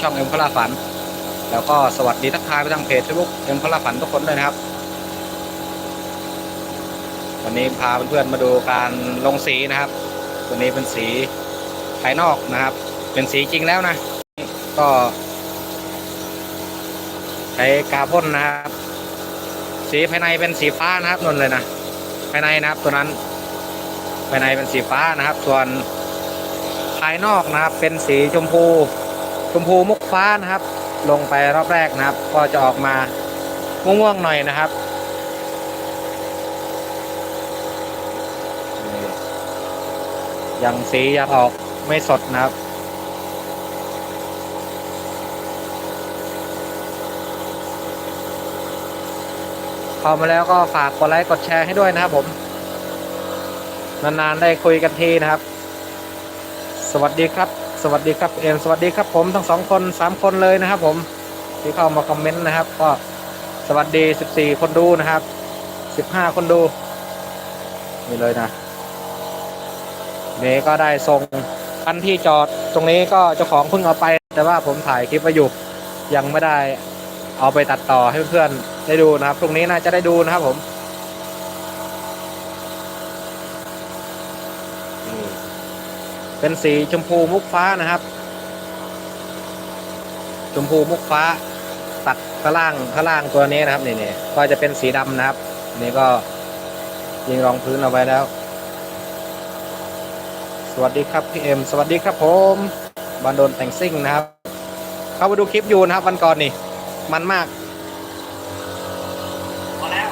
ช่องเอ็มพลาฝัน แล้วก็สวัสดีทักทายไปทางเพจเฟซบุ๊กเอ็มพลาฝันทุกคนด้วยนะครับ วันนี้พาเพื่อนๆมาดูการลงสีนะครับ ตัวนี้เป็นสีภายนอกนะครับ เป็นสีจริงแล้วนะ ก็ ใช้กาพ่นนะครับ สีภายในเป็นสีฟ้านะครับนนเลยนะภายในนะครับตัวนั้นภายในเป็นสีฟ้านะครับ ส่วนภายนอกนะครับเป็นสีชมพู ชมพูมุกฟ้านะครับ ลงไปรอบแรกนะครับ ก็จะออกมาม่วงๆหน่อยนะครับยังสียังออกไม่สดนะครับเข้ามาแล้วก็ฝากกดไลค์กดแชร์ให้ด้วยนะครับผม นานๆได้คุยกันทีนะครับ สวัสดีครับ สวัสดีครับเอ็มสวัสดีครับผมทั้งสองคนสามคนเลยนะครับ ผมที่เข้ามาคอมเมนต์นะครับ ก็สวัสดีสิบสี่คนดูนะครับสิบห้าคนดูนี่เลยนะนี่ก็ได้ส่งคันที่จอดตรงนี้ก็เจ้าของเพิ่งเอาไป แต่ว่าผมถ่ายคลิปไว้อยู่ยังไม่ได้เอาไปตัดต่อให้เพื่อนได้ดูนะครับพรุ่งนี้น่าจะได้ดูนะครับผม เป็นสีชมพูมุกฟ้านะครับ ชมพูมุกฟ้า ตัดข้างล่างข้างล่างตัวนี้นะครับนี่นี่ก็จะเป็นสีดำนะครับ นี่ก็ยิงรองพื้นเอาไว้แล้ว สวัสดีครับพี่เอ็มสวัสดีครับผมบันโดนแต่งซิ่งนะครับ เข้าไปดูคลิปอยู่นะครับ วันก่อนนี่ มันมากพอแล้ว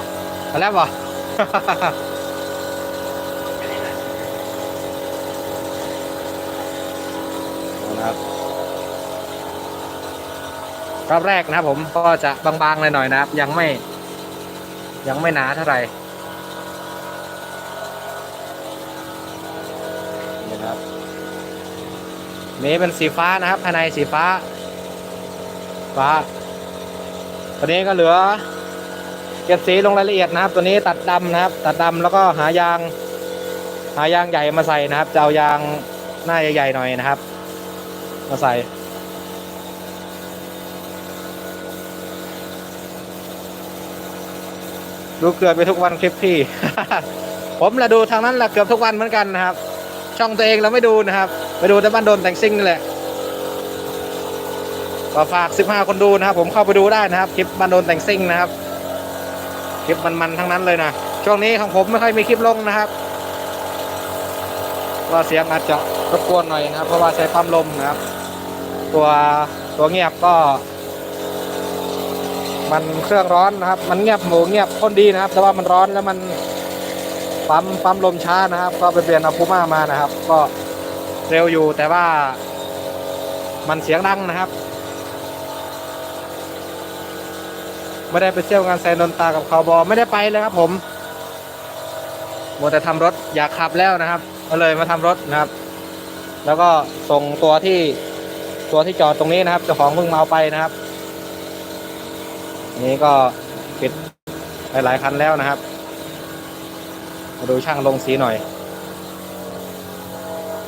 มาแล้วบ่ นะครับ รอบแรกนะครับผมก็จะบางๆหน่อยๆนะครับ ยังไม่ ยังไม่หนาเท่าไหร่นี่นะครับนี่เป็นสีฟ้านะครับภายในสีฟ้า ฟ้า ตัวนี้ก็เหลือเก็บสีลงรายละเอียดนะครับ ตัวนี้ตัดดำนะครับ ตัดดำแล้วก็หายาง หายางใหญ่มาใส่นะครับจะเอายางหน้าใหญ่ๆหน่อยนะครับ มาใส่ดูเกือบไปทุกวันคลิปพี่ ผมละดูทางนั้นละเกือบทุกวันเหมือนกันนะครับ ช่องตัวเองเราไม่ดูนะครับ ไปดูแต่บ้านโดนแต่งซิ่งนี่แหละก็ฝาก 15 คนดูนะครับ ผมเข้าไปดูได้นะครับ คลิปบ้านโดนแต่งซิ่งนะครับ คลิปมันๆทั้งนั้นเลยนะ ช่วงนี้ของผมไม่ค่อยมีคลิปลงนะครับ ก็เสียงอาจจะรบกวนหน่อยนะครับ เพราะว่าใช้ปั๊มลมนะครับ ตัวตัวเงียบก็ มันเครื่องร้อนนะครับ มันเงียบหมูเงียบคนดีนะครับ แต่ว่ามันร้อนแล้วมันปั๊มปั๊มลมช้านะครับ ก็ไปเปลี่ยนเอาพูม่ามานะครับ ก็เร็วอยู่แต่ว่า มันเสียงดังนะครับไม่ได้ไปเที่ยวงานแซนนนตากับเขาบอไม่ได้ไปเลยครับผม มัวแต่ทำรถอยากขับแล้วนะครับ ก็เลยมาทำรถนะครับ แล้วก็ส่งตัวที่ตัวที่จอดตรงนี้นะครับเจ้าของเพิ่งมาเอาไปนะครับนี้ก็ปิดหลายๆคันแล้วนะครับ มาดูช่างลงสีหน่อย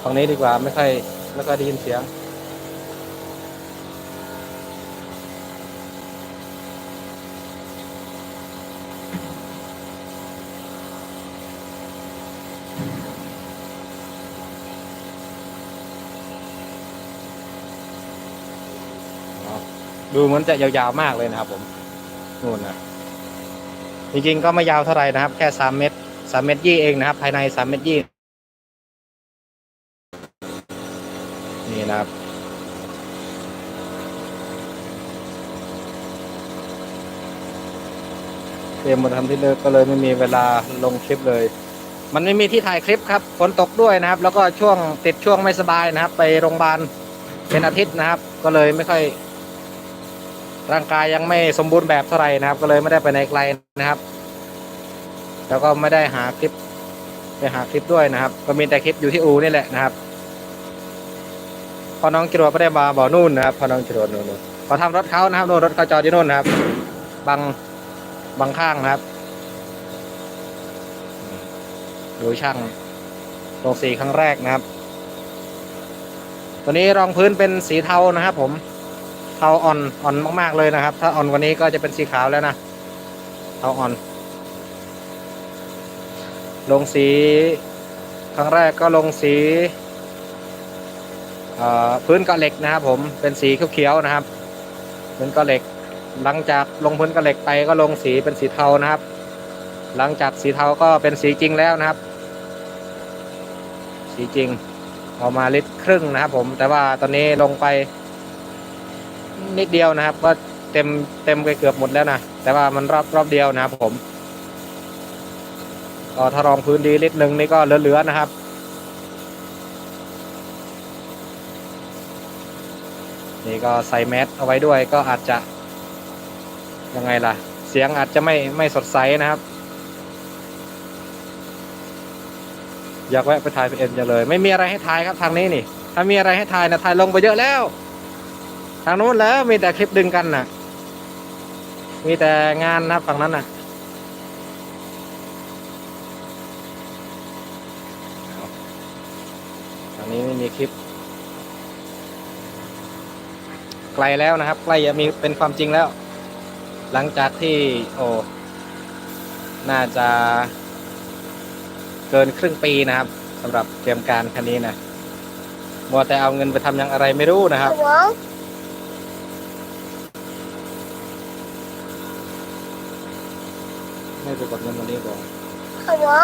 ตรงนี้ดีกว่าไม่ค่อยไม่ค่อยได้ยินเสียง ดูเหมือนจะยาวๆมากเลยนะครับ ผมนู่นนะจริงๆก็ไม่ยาวเท่าไหร่นะครับ แค่สามเมตรสามเมตรยี่เองนะครับ ภายในสามเมตรยี่นี่นะครับเตรียมมาทำที่เลิกก็เลยไม่มีเวลาลงคลิปเลย มันไม่มีที่ถ่ายคลิปครับฝนตกด้วยนะครับ แล้วก็ช่วงติดช่วงไม่สบายนะครับ ไปโรงพยาบาลเป็นอาทิตย์นะครับ ก็เลยไม่ค่อย ร่างกายยังไม่สมบูรณ์แบบเท่าไหร่นะครับ ก็เลยไม่ได้ไปไหนไกลนะครับ แล้วก็ไม่ได้หาคลิปไปหาคลิปด้วยนะครับ ก็มีแต่คลิปอยู่ที่อูนี่แหละนะครับ พอน้องจรวดก็ได้มาบ่อนู่นนะครับ พอน้องจรวดนู่นนู่นพอทำรถเขานะครับโน่นรถเขาจอดอยู่นู่นนะครับบังบังข้างนะครับดูช่างลงสีครั้งแรกนะครับ ตัวนี้รองพื้นเป็นสีเทานะครับผม เทาอ่อนอ่อนมาก ๆ เลยนะครับ ถ้าอ่อนกว่านี้ก็จะเป็นสีขาวแล้วนะเทาอ่อน ลงสีครั้งแรกก็ลงสีพื้นกะเหล็กนะครับผมเป็นสีเขียวๆนะครับ พื้นกะเหล็ก หลังจากลงพื้นกะเหล็กไปก็ลงสีเป็นสีเทานะครับ หลังจากสีเทาก็เป็นสีจริงแล้วนะครับ สีจริงออกมาลิตรครึ่งนะครับผมแต่ว่าตอนนี้ลงไป นิดเดียวนะครับ ก็เต็มเต็มไปเกือบหมดแล้วนะแต่ว่ามันรอบรอบเดียวนะครับผมก็ถ้ารองพื้นดีลิตรหนึ่งนี่ก็เหลือๆนะครับนี่ก็ใส่แมสเอาไว้ด้วยก็อาจจะยังไงล่ะ เสียงอาจจะไม่ไม่สดใสนะครับ อยากแวะไปถ่ายพีเอ็มจะเลย ไม่มีอะไรให้ถ่ายครับทางนี้นี่ ถ้ามีอะไรให้ถ่ายนะถ่ายลงไปเยอะแล้ว ทางโน้นแล้วมีแต่คลิปดึงกันน่ะ มีแต่งานนะครับฝั่งนั้นน่ะทางนี้ไม่มีคลิป ไกลแล้วนะครับ ใกล้จะมีเป็นความจริงแล้ว หลังจากที่โอ้น่าจะเกินครึ่งปีนะครับสำหรับเตรียมการคันนี้นะมัวแต่เอาเงินไปทำอย่างอะไรไม่รู้นะครับ Hello? ไม่ไปกดเงินวันนี้ก่อน Hello?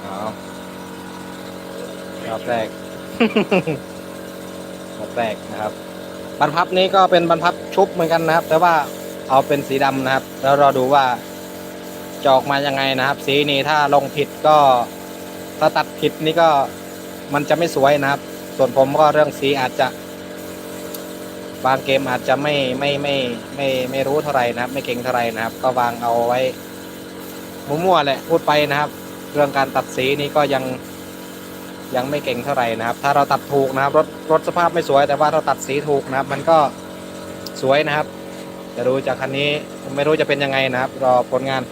เอารอบแรกรอบแรกนะครับบรรพับนี้ก็เป็นบรรพับชุบเหมือนกันนะครับ แต่ว่าเอาเป็นสีดำนะครับ แล้วรอดูว่าจะออกมายังไงนะครับ สีนี้ถ้าลงผิดก็ถ้าตัดผิดนี่ก็มันจะไม่สวยนะครับ ส่วนผมก็เรื่องสีอาจจะ บางเกมอาจจะไม่ไม่ไม่ไม่ไม่รู้เท่าไหร่นะครับ ไม่เก่งเท่าไหร่นะครับ ก็วางเอาไว้มั่วๆแหละพูดไปนะครับ เรื่องการตัดสีนี่ก็ยังยังไม่เก่งเท่าไหร่นะครับ ถ้าเราตัดถูกนะครับรถรถสภาพไม่สวย แต่ว่าเราตัดสีถูกนะครับ มันก็สวยนะครับจะดูจากคันนี้ไม่รู้จะเป็นยังไงนะครับ รอผลงาน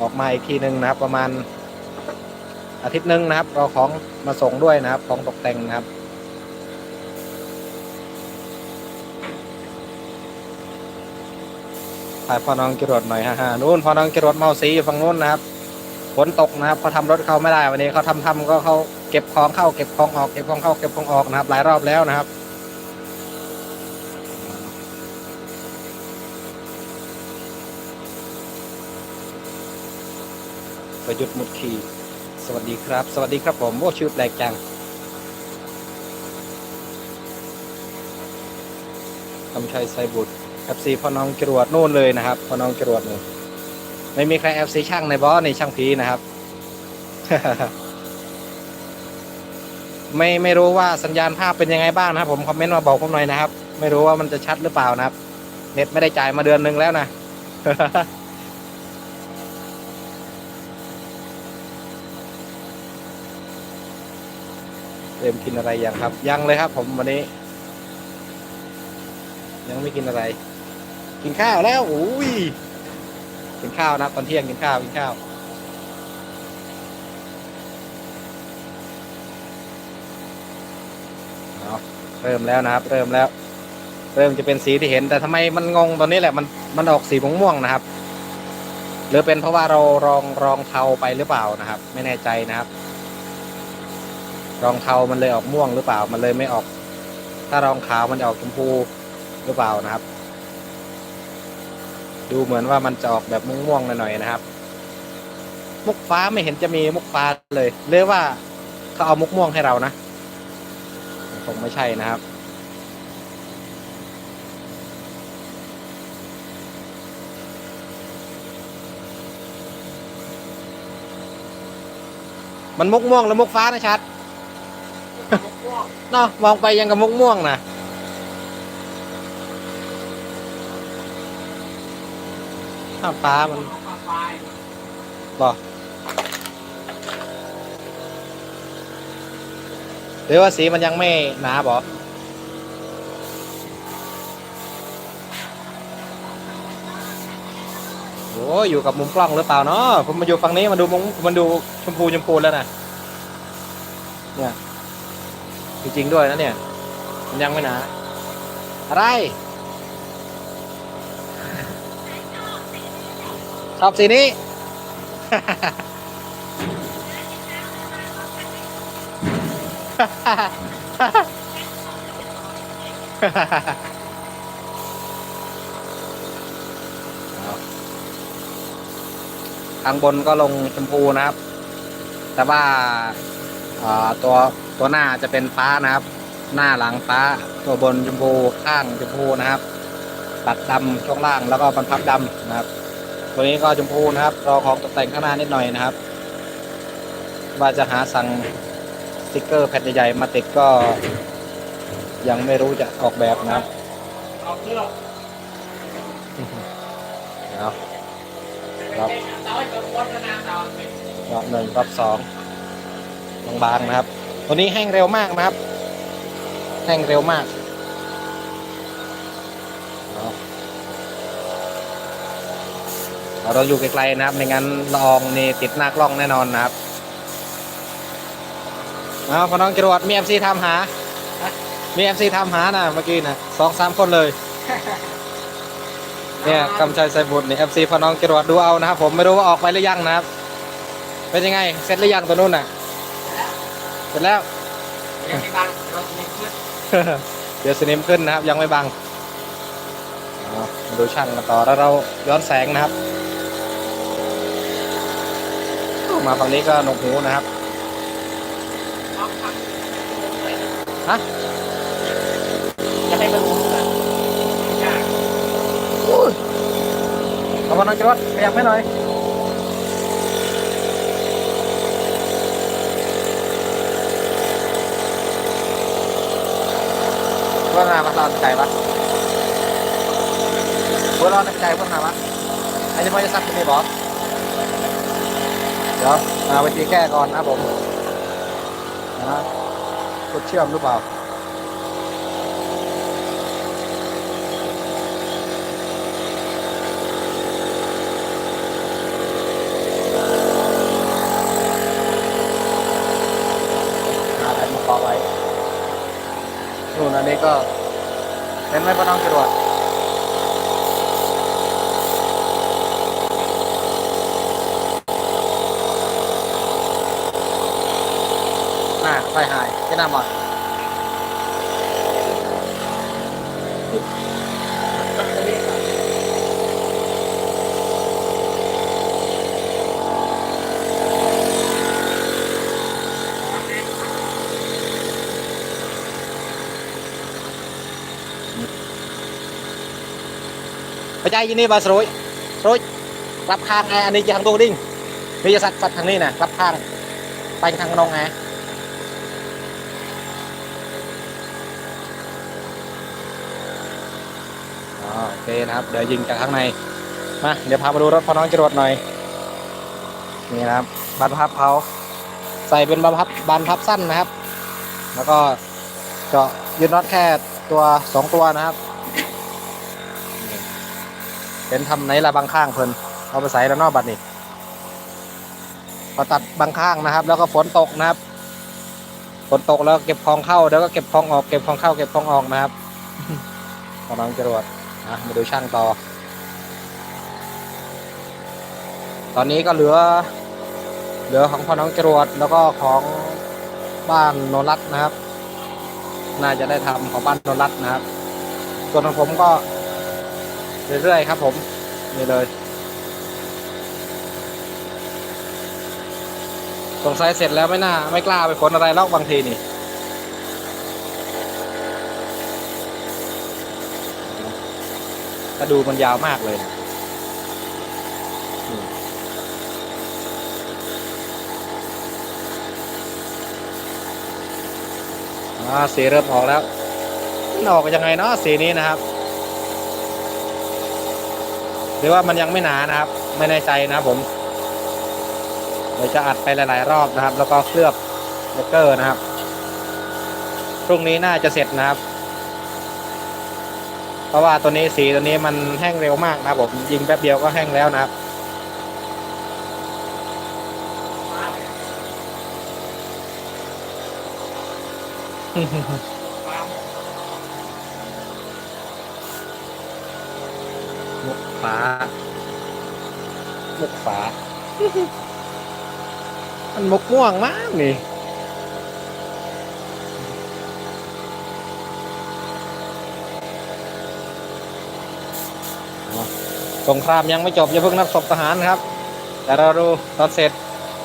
ออกมาอีกทีหนึ่งนะครับ ประมาณอาทิตย์หนึ่งนะครับรอของมาส่งด้วยนะครับ ของตกแต่งนะครับ ถ่ายพอน้องจรดหน่อยฮ่าฮ่านู่นพอน้องจรดเมาสีอยู่ฝั่งนู้นนะครับฝนตกนะครับเขาทำรถเขาไม่ได้วันนี้เขาทำทำก็เขาเก็บของเข้าเก็บของออกเก็บของเข้าเก็บของออกนะครับ หลายรอบแล้วนะครับประยุทธ์มุดขีสวัสดีครับ สวัสดีครับผมโอ้ชื่อแปลกจังคำชัยไซบุตร FC พอน้องจรวดนู่นเลยนะครับพอน้องจรวดนู่นไม่มีใคร FC ช่างในบอสในช่างพีนะครับ ไม่ไม่รู้ว่าสัญญาณภาพเป็นยังไงบ้างนะครับผมคอมเมนต์มาบอกผมหน่อยนะครับ ไม่รู้ว่ามันจะชัดหรือเปล่านะครับ เน็ตไม่ได้จ่ายมาเดือนหนึ่งแล้วนะเริ่มกินอะไรยังครับ ยังเลยครับผมวันนี้ ยังไม่กินอะไร กินข้าวแล้วโอ้ยกินข้าวนะตอนเที่ยงกินข้าวกินข้าวเาเริ่มแล้วนะครับ เริ่มแล้ว เริ่มจะเป็นสีที่เห็น แต่ทำไมมันงงตอนนี้แหละมันมันออกสีม่วงๆนะครับ หรือเป็นเพราะว่าเรารองรองเทาไปหรือเปล่านะครับ ไม่แน่ใจนะครับ รองเทามันเลยออกม่วงหรือเปล่า มันเลยไม่ออก ถ้ารองขาวมันออกชมพูหรือเปล่านะครับ ดูเหมือนว่ามันจะออกแบบม่วงๆหน่อยๆนะครับ มุกฟ้าไม่เห็นจะมีมุกฟ้าเลยหรือว่าเขาเอามุกม่วงให้เรานะคงไม่ใช่นะครับมันมุกม่วงหรือมุกฟ้านะชัดเนาะมองไปยังกับมุกม่วงนะ ถ้าฟ้ามันบอกหรือว่าสีมันยังไม่หนาบอกโอ้ยอยู่กับมุมกล้องหรือเปล่าเนาะผมมาอยู่ฝั่งนี้มาดูมุมมันดูชมพูชมพูแล้วนะเนี่ยจริงๆด้วยนะเนี่ย มันยังไม่หนาอะไร ชอบสีนี้ ข้างบนก็ลงชมพูนะครับ แต่ว่าตัวตัวหน้าจะเป็นฟ้านะครับ หน้าหลังฟ้า ตัวบนชมพูข้างชมพูนะครับตัดดำช่วงล่างแล้วก็บรรพับดำนะครับ ตัวนี้ก็ชมพูนะครับ รอของตกแต่งข้างหน้านิดหน่อยนะครับ ว่าจะหาสั่งสติกเกอร์แผ่นใหญ่ๆมาติดก็ ยังไม่รู้จะออกแบบนะครับเอารอบรอบหนึ่งรอบสองบางๆนะครับ ตัวนี้แห้งเร็วมากนะครับ แห้งเร็วมาก เอาเราอยู่ไกลๆนะครับ ไม่งั้นละอองนี่ติดหน้ากล้องแน่นอนนะครับเอาพอน้องจรวดมีเอฟซีทำหา มีเอฟซีทำหานะเมื่อกี้นะสองสามคนเลย เนี่ยกำชัยไซบุตรนี่เอฟซีพอน้องจรวดดูเอานะครับ ผมไม่รู้ว่าออกไปหรือยังนะครับ เป็นยังไงเสร็จหรือยังตัวนู้นน่ะ เสร็จแล้วยังไม่บังรถมีขึ้นเดี๋ยวสนิมขึ้นนะครับ ยังไม่บังเอามาดูช่างกันต่อแล้วเราย้อนแสงนะครับ มาฝั่งนี้ก็หนกหูนะครับฮะจะให้มันรู้กันยากเอามาน้องจรวดขยับให้หน่อยว่าไงมาตอนใจปะเพื่อนเราในใจเพื่อนไงปะไอ้จะไม่จะซักที่นี่บอก เดี๋ยวมาวิธีแก้ก่อนนะผมนะกดเชื่อมหรือเปล่าหาอะไรมาเกาะไว้นู่นอันนี้ก็เห็นไหมพ่อน้องจรวด น่าไฟหายที่หน้าหมดไปใจยินดีบาสรุยสรุยกลับข้างไงอันนี้จะทางตัวดิ้งนี่จะสัตว์สัตว์ทางนี้นะกลับข้างไปทางนองไงอ๋อโอ เคนะครับ เดี๋ยวยิงจากข้างใน มา เดี๋ยวพามาดูรถพ่อน้องจรวดหน่อย นี่นะครับบานพับเขาใส่เป็นบานพับบานพับสั้นนะครับ แล้วก็เจาะยืนน็อตแค่ตัวสองตัวนะครับนี่เป็นทำไหนละบางข้างเพิ่นเอาไปใส่แล้วนอกบัดนี่พอตัดบางข้างนะครับ แล้วก็ฝนตกนะครับฝนตกแล้วเก็บของเข้าแล้วก็เก็บของออกเก็บของเข้าเก็บของออกนะครับพอน้องจรวดะมาดูช่างต่อ ตอนนี้ก็เหลือ เหลือของพ่อน้องจรวดแล้วก็ของบ้านโนรัตนะครับ น่าจะได้ทำของบ้านโนรัตนะครับ ส่วนของผมก็เรื่อยๆครับ ผมนี่เลยสงสัยเสร็จแล้วไม่น่า ไม่กล้าไปขนอะไรลอกบางทีนี่ ถ้าดูมันยาวมากเลยอาสีเริ่มออกแล้วมันออกยังไงเนาะสีนี้นะครับหรือว่ามันยังไม่หนานะครับ ไม่แน่ใจนะผมเดี๋ยวจะอัดไปหลาย ๆ รอบนะครับ แล้วก็เคลือบเลกเกอร์นะครับพรุ่งนี้น่าจะเสร็จนะครับ เพราะว่าตัวนี้สีตัวนี้มันแห้งเร็วมากนะผมยิงแป๊บเดียวก็แห้งแล้วนะครับมุกฟ้ามุกฟ้า มันมุกม่วงมากนี่ สงครามยังไม่จบอย่าเพิ่งนับศพทหารครับ แต่เราดูตอนเสร็จ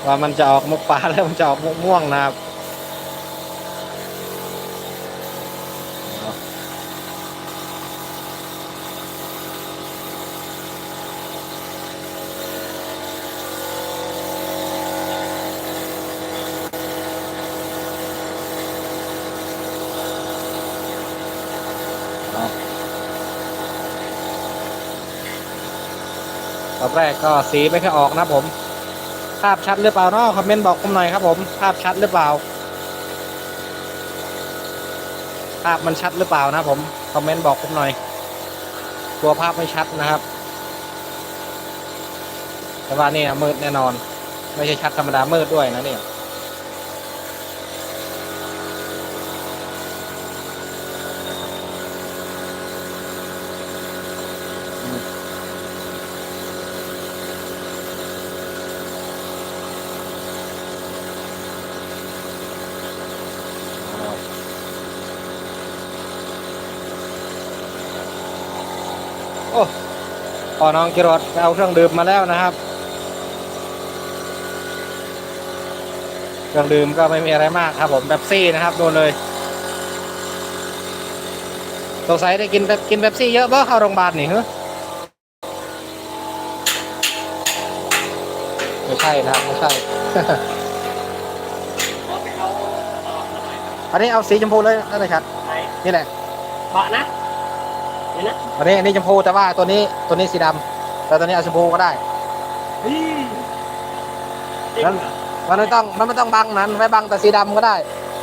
ว่ามันจะออกมุกฟ้าแล้วมันจะออกมุกม่วงนะครับ ตอนแรกก็สีไม่ค่อยออกนะผม ภาพชัดหรือเปล่าเนาะคอมเมนต์บอกผมหน่อยครับผมภาพชัดหรือเปล่า ภาพมันชัดหรือเปล่านะผมคอมเมนต์บอกผมหน่อยกลัวภาพไม่ชัดนะครับ แต่ว่านี่มืดแน่นอน ไม่ใช่ชัดธรรมดามืดด้วยนะเนี่ย โอ้พอน้องกิรดไปเอาเครื่องดื่มมาแล้วนะครับ เครื่องดื่มก็ไม่มีอะไรมากครับ ผมแบบซี่นะครับโดนเลยสงสัยได้กินแบบกินแบบซี่เยอะบ่เข้าโรงพยาบาลนี่เหรอไม่ใช่นะครับไม่ใช่เอาไปเอาออกหน่อยอันนี้เอาสีชมพูเลยนั่นเลยครับไหนนี่แหละเบาะนะ เดี๋ยวนะอันนี้อันนี้ชมพูแต่ว่าตัวนี้ตัวนี้สีดำแต่ตัวนี้เอาชมพูก็ได้เฮ้ยจริงนั่นเหรอมันไม่ต้องมันไม่ต้องบังนั้นไม่บังแต่สีดำก็ได้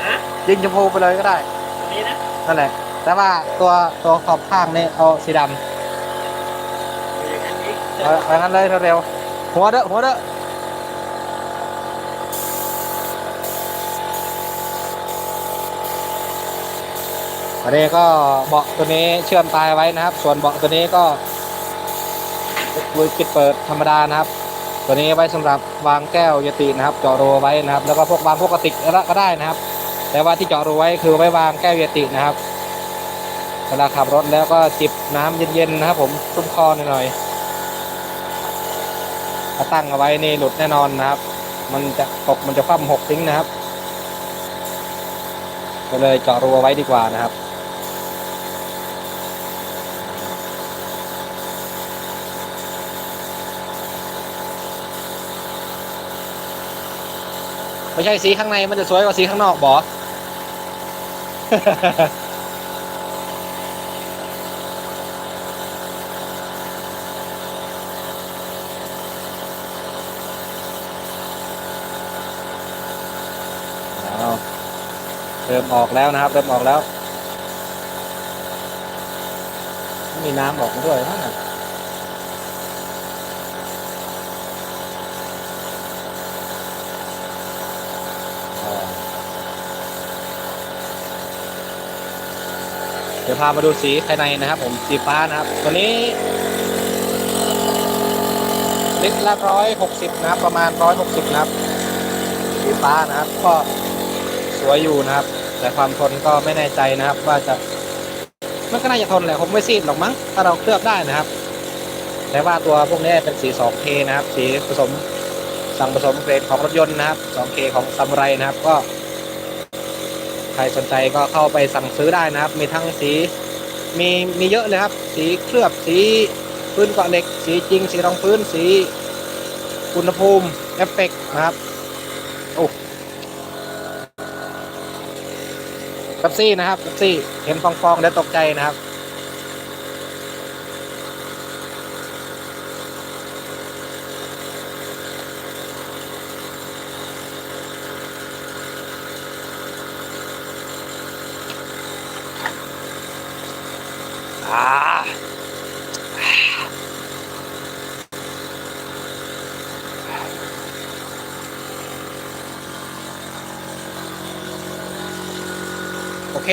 ฮะยิงชมพูไปเลยก็ได้ตัวนี้นะนั่นแหละ แต่ว่าตัวตัวขอบข้างนี่เอาสีดำอย่างนั้นอีกเอาเอางั้นเลยเร็วๆหัวเด้อหัวเด้อ นนี้ก็เบาะตัวนี้เชื่อมตายไว้นะครับ ส่วนเบาะตัวนี้ก็มือปิดเปิดธรรมดานะครับ ตัวนี้ไว้สำหรับวางแก้วยตินะครับเจาะรูไว้นะครับ แล้วก็พวกวางพวกกระติกก็ได้นะครับ แต่ว่าที่เจาะรูไว้คือไว้วางแก้วยตินะครับเวลาขับรถแล้วก็จิบน้ำเย็นๆนะครับ ผมชุ่มคอหน่อยๆถ้าตั้งเอาไว้นี่หลุดแน่นอนนะครับ มันจะตกมันจะคว่ำหกทิ้งนะครับก็เลยเจาะรูไว้ดีกว่านะครับ ไม่ใช่สีข้างในมันจะสวยกว่าสีข้างนอกบอเอาเริ่มออกแล้วนะครับ เริ่มออกแล้ว มีน้ำออกมาด้วยนะ ดี๋ยวพามาดูสีภายในนะครับ ผมสีฟ้านะครับ ตัวนี้ ลิตรละร้อยหกสิบนะครับ ประมาณร้อยหกสิบนะครับ สีฟ้านะครับ ก็สวยอยู่นะครับ แต่ความทนก็ไม่แน่ใจนะครับ ว่าจะมันก็น่าจะทนแหละคงไม่ซีดหรอกมั้งถ้าเราเคลือบได้นะครับ แต่ว่าตัวพวกนี้เป็นสี 2K นะครับ สีผสมสั่งผสมเกรดของรถยนต์นะครับ 2K ของซัมไรนะครับ ก็ รสนใจก็เข้าไปสั่งซื้อได้นะครับ มีทั้งสีมีมีเยอะเลยครับ สีเคลือบสีพื้นเกาะเหล็ก สีจริง สีรองพื้นสีอุณหภูมิเอฟเฟกต์นะครับโอ้เป๊ปซี่นะครับเป๊ปซี่เห็นฟองๆแล้วตกใจนะครับ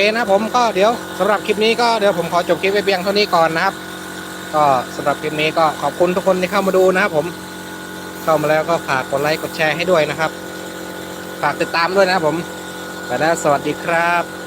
นะครับผมก็เดี๋ยวสำหรับคลิปนี้ก็เดี๋ยวผมขอจบคลิปไปเพียงเท่านี้ก่อนนะครับ ก็สำหรับคลิปนี้ก็ขอบคุณทุกคนที่เข้ามาดูนะครับผมเข้ามาแล้วก็ฝากกดไลค์กดแชร์ให้ด้วยนะครับ ฝากติดตามด้วยนะครับผมไปแล้วสวัสดีครับ